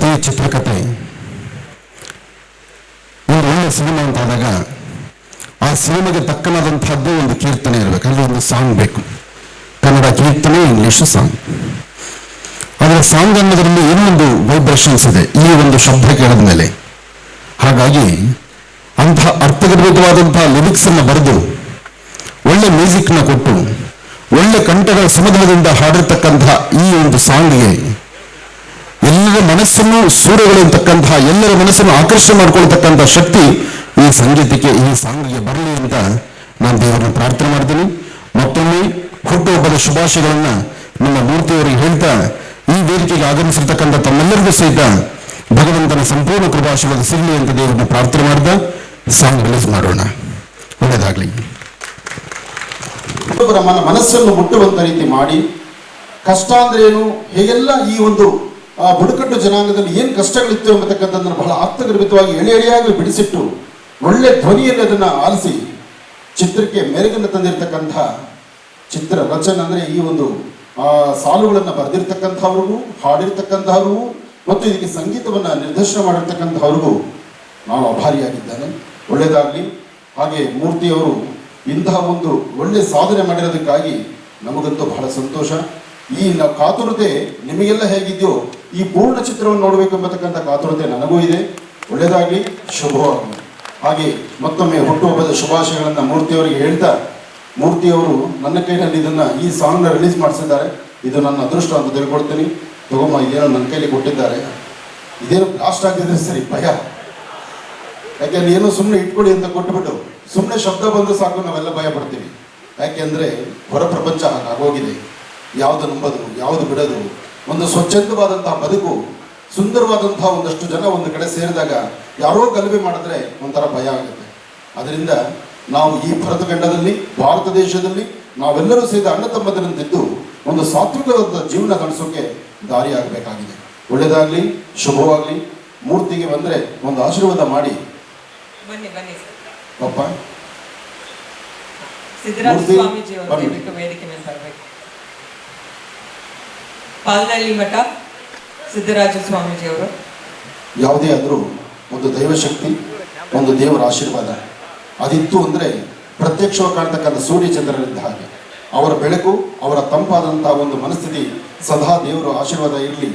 ಕಥೆ ಚಿತ್ರಕಥೆ. ಒಂದು ಒಳ್ಳೆ ಸಿನಿಮಾ ಅಂತ ಆದಾಗ ಆ ಸಿನಿಮಾಗೆ ತಕ್ಕನಾದಂತಹದ್ದು ಒಂದು ಕೀರ್ತನೆ ಇರಬೇಕು. ಅಲ್ಲಿ ಒಂದು ಸಾಂಗ್ ಬೇಕು. ಕನ್ನಡ ಕೀರ್ತನೆ, ಇಂಗ್ಲಿಷ್ ಸಾಂಗ್. ಆದರೆ ಸಾಂಗ್ ಅನ್ನೋದರಲ್ಲಿ ಇನ್ನೊಂದು ವೈಬ್ರೇಷನ್ಸ್ ಇದೆ. ಈ ಒಂದು ಶಬ್ದ ಕೇಳಿದ ಮೇಲೆ ಹಾಗಾಗಿ ಅಂತಹ ಅರ್ಥಗರ್ಭಿತವಾದಂತಹ ಲಿರಿಕ್ಸ್ ಅನ್ನು ಬರೆದು, ಒಳ್ಳೆ ಮ್ಯೂಸಿಕ್ನ ಕೊಟ್ಟು, ಒಳ್ಳೆ ಕಂಠಗಳ ಸಮುದ್ರದಿಂದ ಹಾಡಿರ್ತಕ್ಕಂತಹ ಈ ಒಂದು ಸಾಂಗ್ಗೆ ಎಲ್ಲರ ಮನಸ್ಸನ್ನು ಸೂರ್ಯಗಳಿರ್ತಕ್ಕಂತಹ ಎಲ್ಲರ ಮನಸ್ಸನ್ನು ಆಕರ್ಷಣೆ ಮಾಡ್ಕೊಳ್ತಕ್ಕಂತಹ ಶಕ್ತಿ ಈ ಸಂಗೀತಕ್ಕೆ, ಈ ಸಾಂಗಿಗೆ ಬರಲಿ ಅಂತ ನಾನು ದೇವರನ್ನು ಪ್ರಾರ್ಥನೆ ಮಾಡ್ತೀನಿ. ಮತ್ತೊಮ್ಮೆ ಹುಟ್ಟುಹಬ್ಬದ ಶುಭಾಶಯಗಳನ್ನ ನಿಮ್ಮ ಮೂರ್ತಿಯವರಿಗೆ ಹೇಳ್ತಾ, ಈ ವೇದಿಕೆಗೆ ಆಗಮಿಸಿರ್ತಕ್ಕಂಥ ತಮ್ಮೆಲ್ಲರಿಗೂ ಸಹಿತ ಭಗವಂತನ ಸಂಪೂರ್ಣ ಕೃಪಾಶೀರ್ವಾದ ಸಿಗಲಿ ಅಂತ ದೇವರನ್ನು ಪ್ರಾರ್ಥನೆ ಮಾಡ್ದ ಸಾಂಗ್ ರಿಲೀಸ್ ಮಾಡೋಣ. ಒಳ್ಳೆಯದಾಗಲಿ. ಮನಸ್ಸನ್ನು ಮುಟ್ಟುವಂತ ರೀತಿ ಮಾಡಿ, ಕಷ್ಟ ಅಂದ್ರೆ ಏನು, ಹೇಗೆಲ್ಲ ಈ ಒಂದು ಆ, ಬುಡಕಟ್ಟು ಜನಾಂಗದಲ್ಲಿ ಏನು ಕಷ್ಟಗಳಿತ್ತು ಎಂಬತಕ್ಕಂಥದ್ದನ್ನು ಬಹಳ ಆತ್ಮಗರ್ಭಿತವಾಗಿ ಎಳೆ ಎಳೆಯಾಗಿ ಬಿಡಿಸಿಟ್ಟು ಒಳ್ಳೆ ಧ್ವನಿಯಲ್ಲಿ ಅದನ್ನ ಆಲಿಸಿ ಚಿತ್ರಕ್ಕೆ ಮೆರುಗನ್ನು ತಂದಿರತಕ್ಕಂತಹ ಚಿತ್ರ ರಚನೆ ಅಂದ್ರೆ ಈ ಒಂದು ಆ ಸಾಲುಗಳನ್ನು ಬರೆದಿರ್ತಕ್ಕಂಥವ್ರಿಗೂ ಹಾಡಿರ್ತಕ್ಕಂಥವ್ರಿಗೂ ಮತ್ತು ಇದಕ್ಕೆ ಸಂಗೀತವನ್ನ ನಿರ್ದೇಶನ ಮಾಡಿರ್ತಕ್ಕಂಥವ್ರಿಗೂ ನಾವು ಅಭಾರಿಯಾಗಿದ್ದಾನೆ. ಒಳ್ಳೆಯದಾಗಲಿ. ಹಾಗೆ ಮೂರ್ತಿಯವರು ಇಂತಹ ಒಂದು ಒಳ್ಳೆ ಸಾಧನೆ ಮಾಡಿರೋದಕ್ಕಾಗಿ ನಮಗಂತೂ ಬಹಳ ಸಂತೋಷ. ಈ ಕಾತುರತೆ ನಿಮಗೆಲ್ಲ ಹೇಗಿದೆಯೋ ಈ ಪೂರ್ಣ ಚಿತ್ರವನ್ನು ನೋಡಬೇಕು ಎಂಬತಕ್ಕಂಥ ಕಾತುರತೆ ನನಗೂ ಇದೆ. ಒಳ್ಳೆಯದಾಗಲಿ, ಶುಭವಾಗಲಿ. ಹಾಗೆ ಮತ್ತೊಮ್ಮೆ ಹುಟ್ಟುಹಬ್ಬದ ಶುಭಾಶಯಗಳನ್ನು ಮೂರ್ತಿಯವರಿಗೆ ಹೇಳ್ತಾ, ಮೂರ್ತಿಯವರು ನನ್ನ ಕೈನಲ್ಲಿ ಇದನ್ನ ಈ ಸಾಂಗ್ನ ರಿಲೀಸ್ ಮಾಡಿಸಿದ್ದಾರೆ. ಇದು ನನ್ನ ಅದೃಷ್ಟ ಅಂತ ತಿಳ್ಕೊಳ್ತೀನಿ. ತಗೊಂಬ ಇದೇನೋ ನನ್ನ ಕೈಲಿ ಕೊಟ್ಟಿದ್ದಾರೆ. ಇದೇನು ಬ್ಲಾಸ್ಟ್ ಆಗಿದ್ರೆ ಸರಿ, ಭಯ. ಯಾಕೆಂದ್ರೆ ಏನೋ ಸುಮ್ಮನೆ ಇಟ್ಕೊಳ್ಳಿ ಅಂತ ಕೊಟ್ಟುಬಿಟ್ಟು ಸುಮ್ಮನೆ ಶಬ್ದ ಬಂದು ಸಾಕು, ನಾವೆಲ್ಲ ಭಯ ಪಡ್ತೀವಿ. ಯಾಕೆಂದರೆ ಹೊರ ಪ್ರಪಂಚ ಹಾಗಾಗೋಗಿದೆ. ಯಾವುದು ನಂಬದು, ಯಾವುದು ಬಿಡೋದು ಒಂದು ಸ್ವಚ್ಛಂದವಾದಂತಹ ಬದುಕು ಸುಂದರವಾದಂತಹ ಒಂದಷ್ಟು ಜನ ಒಂದು ಕಡೆ ಸೇರಿದಾಗ ಯಾರೋ ಗಲಭೆ ಮಾಡಿದ್ರೆ ಒಂಥರ ಭಯ ಆಗುತ್ತೆ. ಅದರಿಂದ ನಾವು ಈ ಭರತಖಂಡದಲ್ಲಿ ಭಾರತ ದೇಶದಲ್ಲಿ ನಾವೆಲ್ಲರೂ ಸೇರಿದ ಅಣ್ಣ ತಮ್ಮದರಂತಿದ್ದು ಒಂದು ಸಾತ್ವಿಕವಾದ ಜೀವನ ನಡೆಸೋಕೆ ದಾರಿ ಆಗಬೇಕಾಗಿದೆ. ಒಳ್ಳೆಯದಾಗಲಿ ಶುಭವಾಗಲಿ ಮೂರ್ತಿಗೆ ಬಂದರೆ ಒಂದು ಆಶೀರ್ವಾದ ಮಾಡಿ. ಬನ್ನಿ ಬನ್ನಿ ಸರ್. ವೇದಿಕೆ ಮೇಲೆ ಮೂರ್ತಿ, ಪಾಲ್ನಳ್ಳಿ ಮಠ ಸಿದ್ದರಾಜ ಸ್ವಾಮೀಜಿ ಅವರು ಯಾವುದೇ ಆದರೂ ಒಂದು ದೈವಶಕ್ತಿ, ಒಂದು ದೇವರ ಆಶೀರ್ವಾದ. ಅದಿತ್ತು ಅಂದರೆ ಪ್ರತ್ಯಕ್ಷವಾಗಿ ಕಾಣ್ತಕ್ಕಂಥ ಸೂರ್ಯ ಚಂದ್ರರಿದ್ದ ಹಾಗೆ. ಅವರ ಬೆಳಕು, ಅವರ ತಂಪಾದಂಥ ಒಂದು ಮನಸ್ಥಿತಿ ಸದಾ ದೇವರ ಆಶೀರ್ವಾದ ಇರಲಿ.